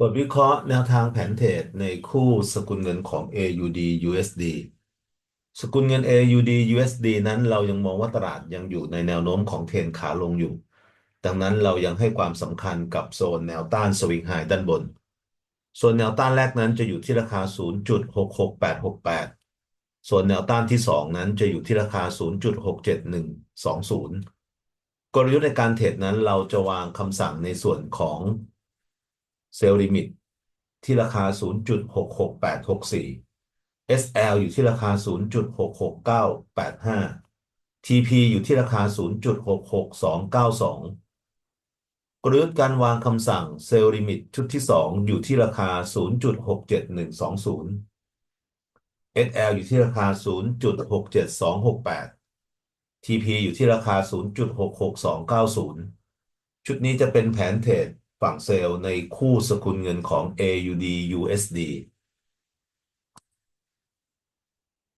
บทวิเคราะห์แนวทางแผนเทรดในคู่สกุลเงินของ AUD USD สกุลเงิน AUD USD นั้นเรายังมองว่าตลาดยังอยู่ในแนวโน้มของเทรนขาลงอยู่ ดังนั้นเรายังให้ความสำคัญกับโซนแนวต้านสวิงไฮด้านบน ส่วนแนวต้านแรกนั้นจะอยู่ที่ราคา 0.66868 ส่วนแนวต้านที่ 2 นั้นจะอยู่ที่ราคา 0.67120 กลยุทธ์ในการเทรดนั้นเราจะวางคำสั่งในส่วนของ เซลล์ลิมิตที่ราคา 0.66864 SL อยู่ที่ราคา 0.66985 TP อยู่ที่ราคา 0.66292 กลยุทธ์การวางคำสั่งเซลล์ลิมิตชุดที่ 2 อยู่ที่ราคา 0.67120 SL อยู่ที่ราคา 0.67268 TP อยู่ที่ราคา 0.66290 ชุดนี้จะเป็นแผนเทรด ฝั่งเซลล์ในคู่สกุลเงินของ AUD USD